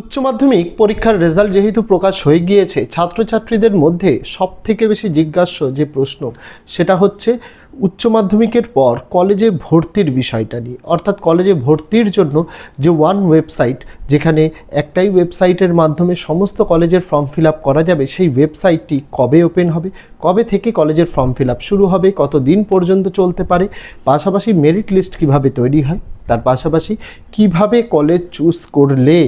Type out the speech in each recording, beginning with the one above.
উচ্চ মাধ্যমিক পরীক্ষার রেজাল্ট যেহেতু প্রকাশ হয়ে গিয়েছে, ছাত্রছাত্রীদের মধ্যে সব থেকে বেশি জিজ্ঞাস্য যে প্রশ্ন, সেটা হচ্ছে উচ্চ মাধ্যমিকের পর কলেজে ভর্তির বিষয়টা নিয়ে। অর্থাৎ কলেজে ভর্তির জন্য যে ওয়ান ওয়েবসাইট যেখানে একটাই ওয়েবসাইটের মাধ্যমে সমস্ত কলেজের ফর্ম ফিল আপ করা যাবে, সেই ওয়েবসাইটটি কবে ওপেন হবে, কবে থেকে কলেজের ফর্ম ফিল আপ শুরু হবে কত দিন পর্যন্ত চলতে পারে, পাশাপাশি মেরিট লিস্ট কীভাবে তৈরি হয় তার পাশাপাশি কীভাবে কলেজ চুজ করলে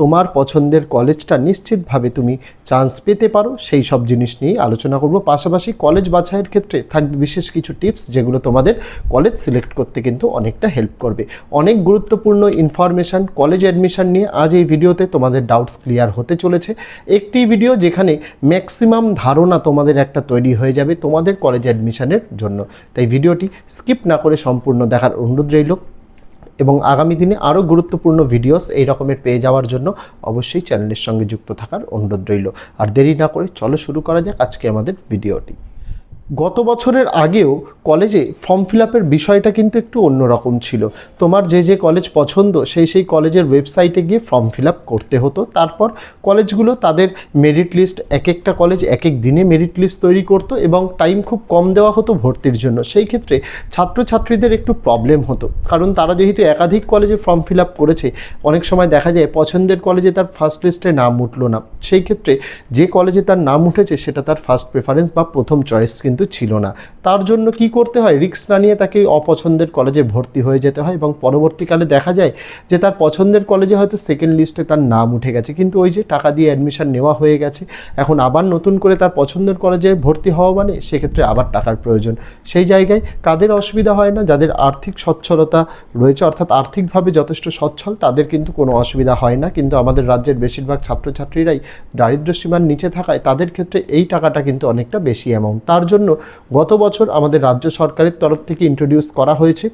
তোমার পছন্দের কলেজটা নিশ্চিতভাবে তুমি চান্স পেতে পারো, সেই সব জিনিস নিয়ে আলোচনা করব। পাশাপাশি কলেজ বাছাইয়ের ক্ষেত্রে থাকবে বিশেষ কিছু টিপস যেগুলো তোমাদের কলেজ সিলেক্ট করতে কিন্তু অনেকটা হেল্প করবে। অনেক গুরুত্বপূর্ণ ইনফরমেশান কলেজ অ্যাডমিশান নিয়ে আজ এই ভিডিওতে তোমাদের ডাউটস ক্লিয়ার হতে চলেছে। একটি ভিডিও যেখানে ম্যাক্সিমাম ধারণা তোমাদের একটা তৈরি হয়ে যাবে তোমাদের কলেজ অ্যাডমিশানের জন্য। তাই ভিডিওটি স্কিপ না করে সম্পূর্ণ দেখার অনুরোধ রইল। এবং আগামী দিনে আরও গুরুত্বপূর্ণ ভিডিওস এই রকমের পেয়ে যাওয়ার জন্য অবশ্যই চ্যানেলের সঙ্গে যুক্ত থাকার অনুরোধ রইল। আর দেরি না করে চলো শুরু করা যাক আজকে আমাদের ভিডিওটি। গত বছরের আগেও কলেজে ফর্ম ফিল আপের বিষয়টা কিন্তু একটু অন্যরকম ছিল। তোমার যে যে কলেজ পছন্দ, সেই সেই কলেজের ওয়েবসাইটে গিয়ে ফর্ম ফিল আপ করতে হতো। তারপর কলেজগুলো তাদের মেরিট লিস্ট এক একটা কলেজ এক এক দিনে মেরিট লিস্ট তৈরি করতো এবং টাইম খুব কম দেওয়া হতো ভর্তির জন্য। সেই ক্ষেত্রে ছাত্রছাত্রীদের একটু প্রবলেম হতো। কারণ তারা যেহেতু একাধিক কলেজে ফর্ম ফিল আপ করেছে, অনেক সময় দেখা যায় পছন্দের কলেজে তার ফার্স্ট লিস্টে নাম উঠল না। সেই ক্ষেত্রে যে কলেজে তার নাম উঠেছে, সেটা তার ফার্স্ট প্রেফারেন্স বা প্রথম চয়েস কিন্তু ছিল না। তার জন্য কি করতে হয়? রিস্ক না নিয়ে তাকে অপছন্দের কলেজে ভর্তি হয়ে যেতে হয় এবং পরবর্তীকালে দেখা যায় যে তার পছন্দের কলেজে হয়তো সেকেন্ড লিস্টে তার নাম উঠে গেছে। কিন্তু ওই যে টাকা দিয়ে অ্যাডমিশন নেওয়া হয়ে গেছে, এখন আবার নতুন করে তার পছন্দের কলেজে ভর্তি হওয়া মানে সেক্ষেত্রে আবার টাকার প্রয়োজন। সেই জায়গায় কাদের অসুবিধা হয় না? যাদের আর্থিক সচ্ছলতা রয়েছে, অর্থাৎ আর্থিকভাবে যথেষ্ট সচ্ছল, তাদের কিন্তু কোনো অসুবিধা হয় না। কিন্তু আমাদের রাজ্যের বেশিরভাগ ছাত্রছাত্রীরাই দারিদ্র সীমার নিচে থাকায় তাদের ক্ষেত্রে এই টাকাটা কিন্তু অনেকটা বেশি অ্যামাউন্ট তার জন্য গত বছর আমাদের রাজ্য সরকারের তরফ থেকে ইন্ট্রোডিউস করা হয়েছে।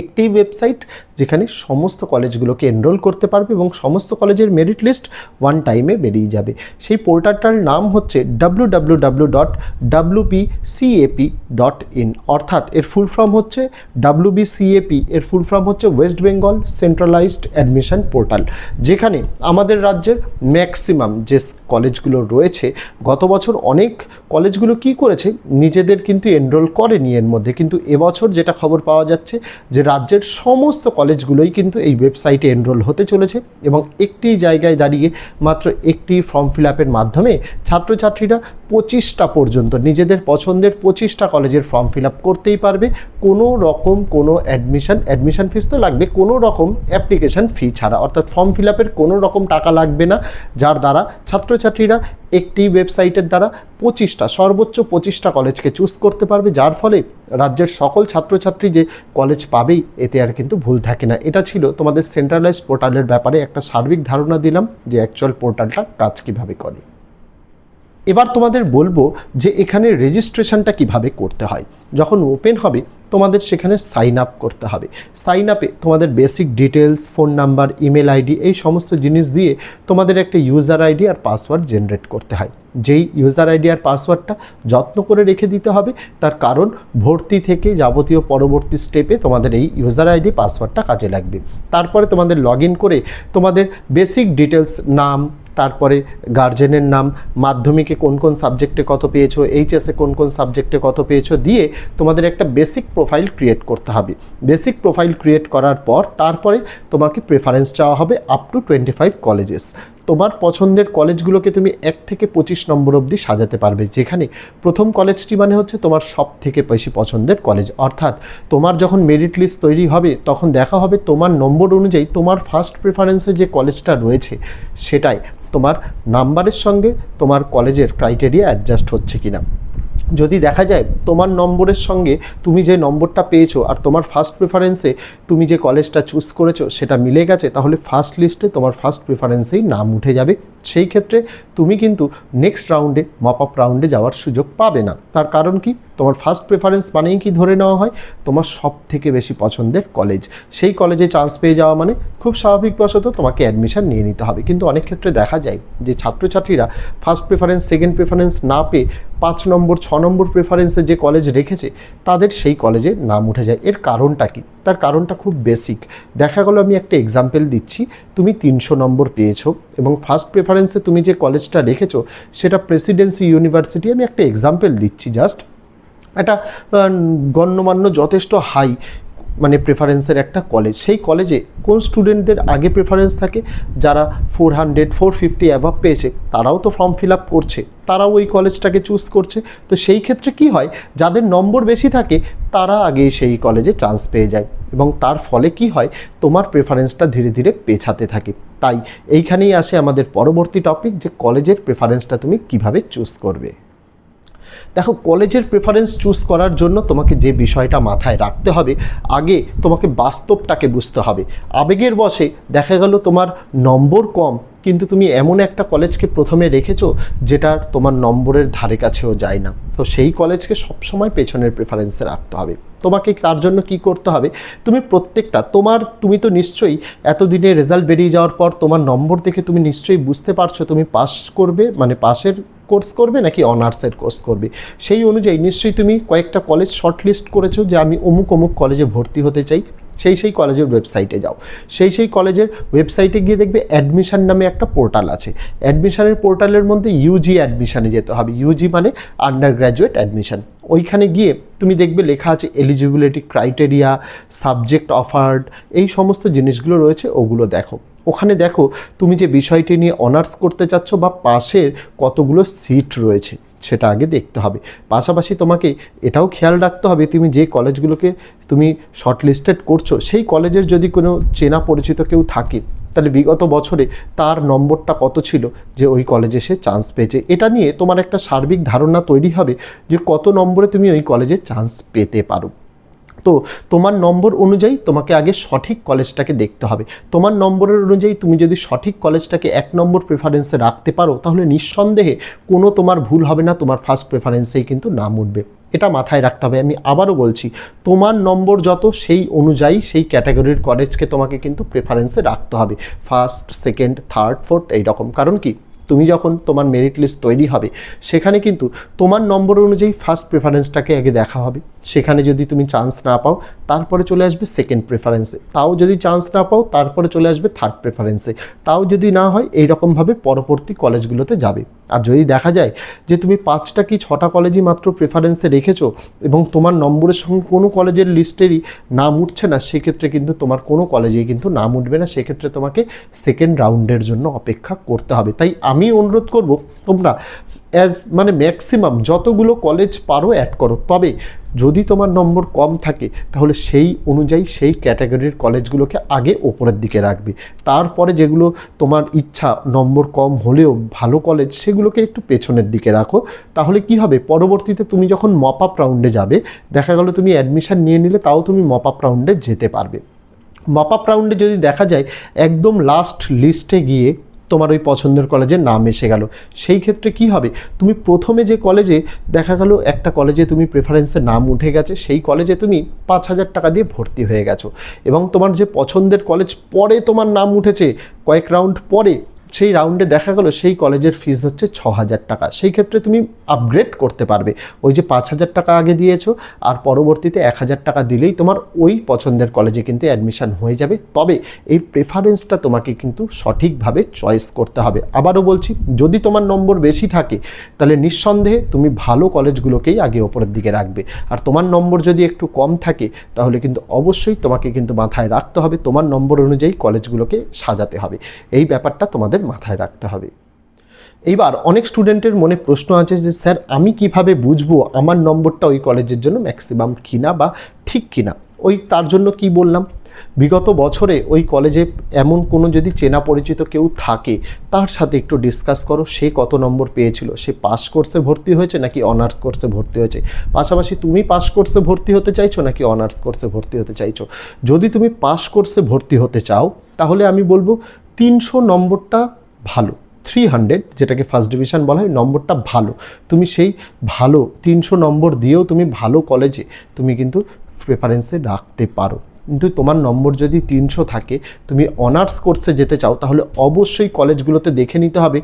একটি ওয়েবসাইট যেখানে সমস্ত কলেজগুলোকে এনরোল করতে পারবে এবং সমস্ত কলেজের মেরিট লিস্ট ওয়ান টাইমে বেরিয়ে যাবে। সেই পোর্টালটার নাম হচ্ছে W W W dot WBCAP dot in অর্থাৎ এর ফুল ফর্ম হচ্ছে ডাব্লুবিসিএপি এর ফুল ফর্ম হচ্ছে west Bengal centralised admission portal যেখানে আমাদের রাজ্যের ম্যাক্সিমাম যে কলেজগুলো রয়েছে, গত বছর অনেক কলেজগুলো কি করেছে, নিজেদের কিন্তু এনরোল করেনি এর মধ্যে। কিন্তু এবছর যেটা খবর পাওয়া যাচ্ছে যে রাজ্যের সমস্ত কলেজগুলোই কিন্তু এই ওয়েবসাইটে এনরোল হতে চলেছে এবং একটি জায়গায় দাঁড়িয়ে মাত্র একটি ফর্ম ফিল আপের মাধ্যমে ছাত্রছাত্রীরা পঁচিশটা পর্যন্ত। নিজেদের পছন্দের পঁচিশটা কলেজের ফর্ম ফিল আপ করতেই পারবে। কোনো রকম কোনো অ্যাডমিশন অ্যাডমিশন ফিস তো লাগবে, কোনো রকম অ্যাপ্লিকেশন ফি ছাড়া। অর্থাৎ ফর্ম ফিল আপের কোনো রকম টাকা লাগবে না, যার দ্বারা ছাত্রছাত্রীরা একটি ওয়েবসাইটের দ্বারা পঁচিশটা, সর্বোচ্চ পঁচিশটা কলেজকে চুজ করতে পারবে, যার ফলে রাজ্যের সকল ছাত্রছাত্রী যে কলেজ পাবেই, এতে আর কিন্তু ভুল থাকে না। এটা ছিল তোমাদের সেন্ট্রালাইজড পোর্টালের ব্যাপারে একটা সার্বিক ধারণা দিলাম যে অ্যাকচুয়াল পোর্টালটা কাজ কীভাবে করে। এবার তোমাদের বলব যে এখানে রেজিস্ট্রেশনটা কীভাবে করতে হয়। যখন ওপেন হবে, তোমাদের সেখানে সাইন আপ করতে হবে। সাইন আপে তোমাদের basic details phone number email ID এই সমস্ত জিনিস দিয়ে তোমাদের একটা ইউজার আইডি আর পাসওয়ার্ড জেনারেট করতে হয়। যেই ইউজার আইডি আর পাসওয়ার্ডটা যত্ন করে রেখে দিতে হবে, তার কারণ ভর্তি থেকে যাবতীয় পরবর্তী স্টেপে তোমাদের এই ইউজার আইডি পাসওয়ার্ডটা কাজে লাগবে। তারপরে তোমাদের লগ করে তোমাদের বেসিক ডিটেলস নাম তারপরে গার্জেনের নাম, মাধ্যমিকে কোন কোন সাবজেক্টে কত পেয়েছ এইচএসে কোন কোন সাবজেক্টে কত পেয়েছ, দিয়ে তোমাদের একটা বেসিক প্রোফাইল ক্রিয়েট করতে হবে। বেসিক প্রোফাইল ক্রিয়েট করার পর তারপরে তোমাকে প্রেফারেন্স চাওয়া হবে up to twenty five colleges তোমার পছন্দের কলেজগুলোকে তুমি এক থেকে পঁচিশ নম্বর অবধি সাজাতে পারবে, যেখানে প্রথম কলেজটি মানে হচ্ছে তোমার সব থেকে বেশি পছন্দের কলেজ। অর্থাৎ তোমার যখন মেরিট লিস্ট তৈরি হবে, তখন দেখা হবে তোমার নম্বর অনুযায়ী তোমার ফার্স্ট প্রেফারেন্সে যে কলেজটা রয়েছে, সেটাই তোমার নাম্বারের সঙ্গে তোমার কলেজের ক্রাইটেরিয়া অ্যাডজাস্ট হচ্ছে কিনা। যদি দেখা যায় তোমার নম্বরের সঙ্গে তুমি যে নম্বরটা পেয়েছ আর তোমার ফার্স্ট প্রেফারেন্সে তুমি যে কলেজটা চুজ করেছ সেটা মিলে গেছে, তাহলে ফার্স্ট লিস্টে তোমার ফার্স্ট প্রেফারেন্সেই নাম উঠে যাবে। সেই ক্ষেত্রে তুমি কিন্তু নেক্সট রাউন্ডে মপ আপ রাউন্ডে যাওয়ার সুযোগ পাবে না। তার কারণ কি? তোমার ফার্স্ট প্রেফারেন্স মানেই কি ধরে নেওয়া হয়? তোমার সব থেকে বেশি পছন্দের কলেজ সেই কলেজে চান্স পেয়ে যাওয়া মানে খুব স্বাভাবিকবশত তোমাকে অ্যাডমিশন নিয়ে নিতে হবে। কিন্তু অনেক ক্ষেত্রে দেখা যায় যে ছাত্রছাত্রীরা ফার্স্ট প্রেফারেন্স সেকেন্ড প্রেফারেন্স না পেয়ে পাঁচ নম্বর, ছ নম্বর প্রেফারেন্সে যে কলেজ রেখেছে, তাদের সেই কলেজে নাম উঠে যায়। এর কারণটা কি? তার কারণটা খুব বেসিক দেখা গেলো আমি একটা এক্সাম্পল দিচ্ছি। তুমি তিনশো নম্বর পেয়েছ এবং ফার্স্ট প্রেফারেন্সে তুমি যে কলেজটা রেখেছো, সেটা প্রেসিডেন্সি ইউনিভার্সিটি আমি একটা এক্সাম্পল দিচ্ছি জাস্ট একটা গণ্যমান্য যথেষ্ট হাই মানে প্রেফারেন্সের একটা কলেজ সেই কলেজে কোন স্টুডেন্টদের আগে প্রেফারেন্স থাকে? যারা four hundred four fifty above পেয়েছে, তারাও তো ফর্ম ফিল আপ করছে, তারাও ওই কলেজটাকে চুজ করছে। তো সেই ক্ষেত্রে কি হয়, যাদের নম্বর বেশি থাকে, তারা আগে সেই কলেজে চান্স পেয়ে যায়। এবং তার ফলে কি হয়, তোমার প্রেফারেন্সটা ধীরে ধীরে পেছাতে থাকে। তাই এইখানেই আসে আমাদের পরবর্তী টপিক যে কলেজের প্রেফারেন্সটা তুমি কীভাবে চুজ করবে। দেখো, কলেজের প্রেফারেন্স চুজ করার জন্য তোমাকে যে বিষয়টা মাথায় রাখতে হবে, আগে তোমাকে বাস্তবটাকে বুঝতে হবে। আবেগের বসে দেখা গেল তোমার নম্বর কম কিন্তু তুমি এমন একটা কলেজকে প্রথমে রেখেছো যেটা তোমার নম্বরের ধারে কাছেও যায় না। তো সেই কলেজকে সবসময় পেছনের প্রেফারেন্সে রাখতে হবে। তোমাকে তার জন্য কি করতে হবে? তুমি প্রত্যেকটা, তোমার, তুমি তো নিশ্চয়ই এতদিনে রেজাল্ট বেরিয়ে যাওয়ার পর তোমার নম্বর দেখে তুমি নিশ্চয়ই বুঝতে পারছ তুমি পাস করবে মানে পাশের কোর্স করবে নাকি অনার্সের কোর্স করবে। সেই অনুযায়ী নিশ্চয়ই তুমি কয়েকটা কলেজ শর্টলিস্ট করেছ যে আমি অমুক অমুক কলেজে ভর্তি হতে চাই। সেই সেই কলেজের ওয়েবসাইটে যাও। সেই সেই কলেজের ওয়েবসাইটে গিয়ে দেখবে অ্যাডমিশান নামে একটা পোর্টাল আছে। অ্যাডমিশানের পোর্টালের মধ্যে ইউজি অ্যাডমিশানে যেতে হবে। ইউজি মানে আন্ডার গ্র্যাজুয়েট অ্যাডমিশন ওইখানে গিয়ে তুমি দেখবে লেখা আছে এলিজিবিলিটি ক্রাইটেরিয়া সাবজেক্ট অফার্ড এই সমস্ত জিনিসগুলো রয়েছে, ওগুলো দেখো। ওখানে দেখো তুমি যে বিষয়টি নিয়ে অনার্স করতে চাচ্ছ বা পাশের কতগুলো সিট রয়েছে। সেটা আগে দেখতে হবে। পাশাপাশি তোমাকে এটাও খেয়াল রাখতে হবে, তুমি যে কলেজগুলোকে তুমি শর্টলিস্টেড করছ, সেই কলেজের যদি কোনো চেনা পরিচিত কেউ থাকে, তাহলে বিগত বছরে তার নম্বরটা কত ছিল যে ওই কলেজে সে চান্স পেয়েছে? এটা নিয়ে তোমার একটা সার্বিক ধারণা তৈরি হবে যে কত নম্বরে তুমি ওই কলেজে চান্স পেতে পারো। তো তোমার নম্বর অনুযায়ী তোমাকে আগে সঠিক কলেজটাকে দেখতে হবে। তোমার নম্বরের অনুযায়ী তুমি যদি সঠিক কলেজটাকে এক নম্বর প্রেফারেন্সে রাখতে পারো, তাহলে নিঃসন্দেহে কোনো তোমার ভুল হবে না, তোমার ফার্স্ট প্রেফারেন্সেই কিন্তু নাম উঠবে। এটা মাথায় রাখতে হবে। আমি আবারও বলছি, তোমার নম্বর যত, সেই অনুযায়ী সেই ক্যাটাগরির কলেজকে তোমাকে কিন্তু প্রেফারেন্সে রাখতে হবে। ফার্স্ট সেকেন্ড থার্ড ফোর্থ এইরকম। কারণ কি? তুমি যখন তোমার মেরিট লিস্ট তৈরি হবে, সেখানে কিন্তু তোমার নম্বর অনুযায়ী ফার্স্ট প্রেফারেন্সটাকে আগে দেখা হবে। সেখানে যদি তুমি চান্স না পাও, তারপরে চলে আসবে সেকেন্ড প্রেফারেন্সে তাও যদি চান্স না পাও, তারপরে চলে আসবে থার্ড প্রেফারেন্সে তাও যদি না হয় এইরকমভাবে পরবর্তী কলেজগুলোতে যাবে। আর যদি দেখা যায় যে তুমি পাঁচটা কি ছটা কলেজই মাত্র প্রেফারেন্সে রেখেছো এবং তোমার নম্বরের সঙ্গে কোনো কলেজের লিস্টেরই নাম উঠছে না, সেক্ষেত্রে কিন্তু তোমার কোনো কলেজেই কিন্তু নাম উঠবে না। সেক্ষেত্রে তোমাকে সেকেন্ড রাউন্ডের জন্য অপেক্ষা করতে হবে। তাই আমি অনুরোধ করব, তোমরা অ্যাজ মানে ম্যাক্সিমাম যতগুলো কলেজ পারো অ্যাড করো। তবে যদি তোমার নম্বর কম থাকে, তাহলে সেই অনুযায়ী সেই ক্যাটাগরির কলেজগুলোকে আগে ওপরের দিকে রাখবে। তারপরে যেগুলো তোমার ইচ্ছা নম্বর কম হলেও ভালো কলেজ, সেগুলোকে একটু পেছনের দিকে রাখো। তাহলে কি হবে? পরবর্তীতে তুমি যখন মপ আপ রাউন্ডে যাবে, দেখা গেলো তুমি অ্যাডমিশান নিয়ে নিলে, তাও তুমি মপ আপ রাউন্ডে যেতে পারবে। মপ আপ রাউন্ডে যদি দেখা যায়, একদম লাস্ট লিস্টে গিয়ে তোমার ওই পছন্দের কলেজের নাম এসে গেল। সেই ক্ষেত্রে কি হবে? তুমি প্রথমে যে কলেজে দেখা গেল, একটা কলেজে তুমি প্রেফারেন্সে নাম উঠে গেছে, সেই কলেজে তুমি পাঁচ হাজার টাকা দিয়ে ভর্তি হয়ে গেছো। এবং তোমার যে পছন্দের কলেজ পরে তোমার নাম উঠেছে, কয়েক রাউন্ড পরে সেই রাউন্ডে দেখা গেলো, সেই কলেজের ফিজ হচ্ছে ছ হাজার টাকা। সেই ক্ষেত্রে তুমি আপগ্রেড করতে পারবে। ওই যে পাঁচ হাজার টাকা আগে দিয়েছ, আর পরবর্তীতে এক হাজার টাকা দিলেই তোমার ওই পছন্দের কলেজে কিন্তু অ্যাডমিশান হয়ে যাবে। তবে এই প্রেফারেন্সটা তোমাকে কিন্তু সঠিকভাবে চয়েস করতে হবে। আবারও বলছি, যদি তোমার নম্বর বেশি থাকে, তাহলে নিঃসন্দেহে তুমি ভালো কলেজগুলোকেই আগে ওপরের দিকে রাখবে। আর তোমার নম্বর যদি একটু কম থাকে, তাহলে কিন্তু অবশ্যই তোমাকে কিন্তু মাথায় রাখতে হবে। তোমার নম্বর অনুযায়ী কলেজগুলোকে সাজাতে হবে। এই ব্যাপারটা তোমাদের মাথায় রাখতে হবে। এইবার অনেক স্টুডেন্টের মনে প্রশ্ন আছে যে, স্যার, আমি কীভাবে বুঝব আমার নম্বরটা ওই কলেজের জন্য ম্যাক্সিমাম কিনা বা ঠিক কিনা? ওই তার জন্য কি বললাম? বিগত বছরে ওই কলেজে এমন কোনো যদি চেনা পরিচিত কেউ থাকে, তার সাথে একটু ডিসকাস করো, সে কত নম্বর পেয়েছিল? সে পাস কোর্সে ভর্তি হয়েছে নাকি অনার্স কোর্সে ভর্তি হয়েছে? পাশাপাশি তুমি পাস কোর্সে ভর্তি হতে চাইছো নাকি অনার্স কোর্সে ভর্তি হতে চাইছো? যদি তুমি পাস কোর্সে ভর্তি হতে চাও, তাহলে আমি বলব তিনশো নম্বরটা ভালো থ্রি হান্ড্রেড যেটাকে ফার্স্ট ডিভিশন বলা হয়, নম্বরটা ভালো। তুমি সেই ভালো তিনশো নম্বর দিয়েও তুমি ভালো কলেজে তুমি কিন্তু প্রেফারেন্সে রাখতে পারো। কিন্তু তোমার নম্বর যদি তিনশো থাকে, তুমি অনার্স কোর্সে যেতে চাও, তাহলে অবশ্যই কলেজগুলোতে দেখে নিতে হবে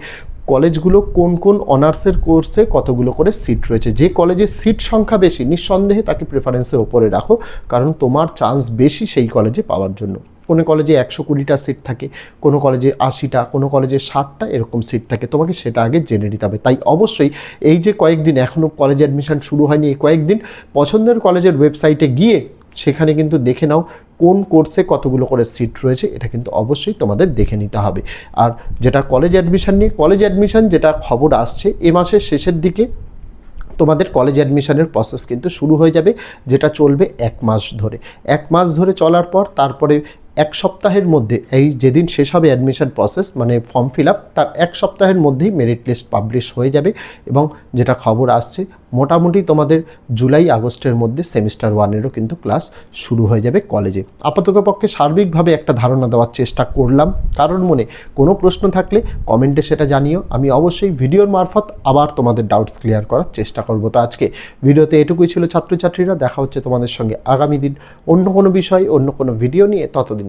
কলেজগুলো কোন কোন অনার্সের কোর্সে কতগুলো করে সিট রয়েছে। যে কলেজে সিট সংখ্যা বেশি, নিঃসন্দেহে তাকে প্রেফারেন্সের ওপরে রাখো, কারণ তোমার চান্স বেশি সেই কলেজে পাওয়ার জন্য। কোনো কলেজে একশো কুড়িটা সিট থাকে, কোনো কলেজে আশিটা, কোনো কলেজে ষাটটা এরকম সিট থাকে। তোমাকে সেটা আগে জেনে নিতে হবে। তাই অবশ্যই এই যে কয়েকদিন এখনও কলেজে অ্যাডমিশান শুরু হয়নি, এই কয়েকদিন পছন্দের কলেজের ওয়েবসাইটে গিয়ে সেখানে কিন্তু দেখে নাও কোন কোর্সে কতগুলো করে সিট রয়েছে, এটা কিন্তু অবশ্যই তোমাদের দেখে নিতে হবে। আর যেটা কলেজ অ্যাডমিশান নিয়ে কলেজ অ্যাডমিশন যেটা খবর আসছে, এ মাসের শেষের দিকে তোমাদের কলেজ অ্যাডমিশনের প্রসেস কিন্তু শুরু হয়ে যাবে, যেটা চলবে এক মাস ধরে। এক মাস ধরে চলার পর তারপরে এক সপ্তাহের মধ্যে, এই যেদিন শেষ হবে অ্যাডমিশন প্রসেস মানে ফর্ম ফিল আপ তার এক সপ্তাহের মধ্যেই মেরিট লিস্ট পাবলিশ হয়ে যাবে এবং যেটা খবর আসছে, মোটামুটি তোমাদের জুলাই, আগস্টের মধ্যে সেমিস্টার ওয়ানেরও কিন্তু ক্লাস শুরু হয়ে যাবে কলেজে আপাতত পক্ষে সার্বিকভাবে একটা ধারণা দেওয়ার চেষ্টা করলাম। কারণ মনে কোনো প্রশ্ন থাকলে কমেন্টে সেটা জানিও। আমি অবশ্যই ভিডিওর মারফত আবার তোমাদের ডাউটস ক্লিয়ার করার চেষ্টা করব। তো আজকে ভিডিওতে এটুকুই ছিল ছাত্রছাত্রীরা। দেখা হচ্ছে তোমাদের সঙ্গে আগামী দিন অন্য কোনো বিষয়, অন্য কোনো ভিডিও নিয়ে। ততদিন